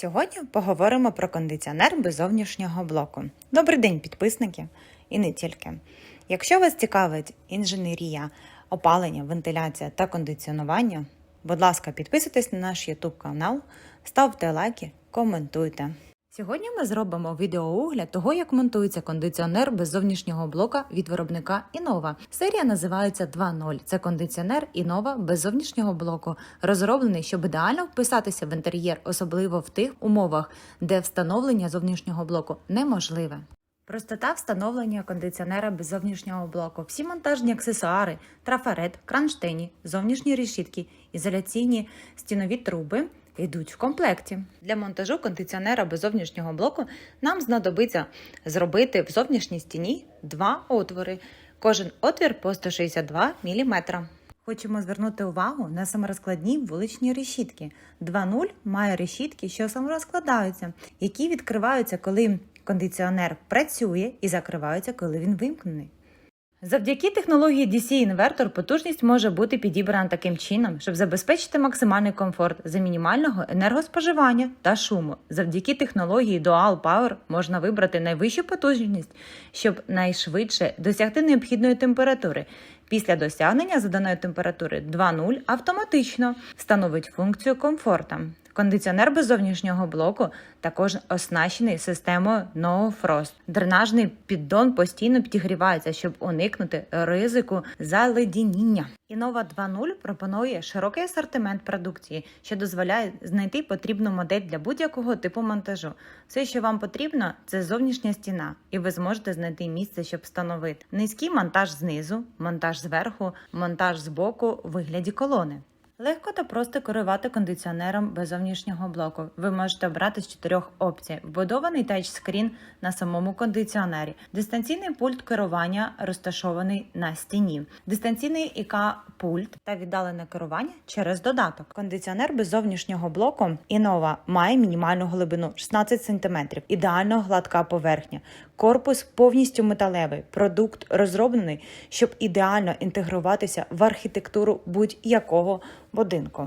Сьогодні поговоримо про кондиціонер без зовнішнього блоку. Добрий день, підписники, і не тільки. Якщо вас цікавить інженерія, опалення, вентиляція та кондиціонування, будь ласка, підписуйтесь на наш YouTube канал, ставте лайки, коментуйте. Сьогодні ми зробимо відеоогляд того, як монтується кондиціонер без зовнішнього блока від виробника Інова. Серія називається 2.0. Це кондиціонер Інова без зовнішнього блоку, розроблений, щоб ідеально вписатися в інтер'єр, особливо в тих умовах, де встановлення зовнішнього блоку неможливе. Простота встановлення кондиціонера без зовнішнього блоку. Всі монтажні аксесуари, трафарет, кронштейні, зовнішні решітки, ізоляційні стінові труби йдуть в комплекті. Для монтажу кондиціонера без зовнішнього блоку нам знадобиться зробити в зовнішній стіні два отвори. Кожен отвір по 162 мм. Хочемо звернути увагу на саморозкладні вуличні решітки. 2.0 має решітки, що саморозкладаються, які відкриваються, коли кондиціонер працює і закриваються, коли він вимкнений. Завдяки технології DC-інвертор потужність може бути підібрана таким чином, щоб забезпечити максимальний комфорт за мінімального енергоспоживання та шуму. Завдяки технології Dual Power можна вибрати найвищу потужність, щоб найшвидше досягти необхідної температури. Після досягнення заданої температури 2.0 автоматично встановить функцію комфорта. Кондиціонер без зовнішнього блоку також оснащений системою No Frost. Дренажний піддон постійно підігрівається, щоб уникнути ризику заледеніння. Інова 2.0 пропонує широкий асортимент продукції, що дозволяє знайти потрібну модель для будь-якого типу монтажу. Все, що вам потрібно, це зовнішня стіна, і ви зможете знайти місце, щоб встановити низький монтаж знизу, монтаж зверху, монтаж збоку у вигляді колони. Легко та просто керувати кондиціонером без зовнішнього блоку. Ви можете обрати з чотирьох опцій: вбудований тачскрін на самому кондиціонері, дистанційний пульт керування розташований на стіні, дистанційний ік пульт та віддалене керування через додаток. Кондиціонер без зовнішнього блоку Інова має мінімальну глибину 16 см, ідеально гладка поверхня. Корпус повністю металевий. Продукт розроблений, щоб ідеально інтегруватися в архітектуру будь-якого будинку.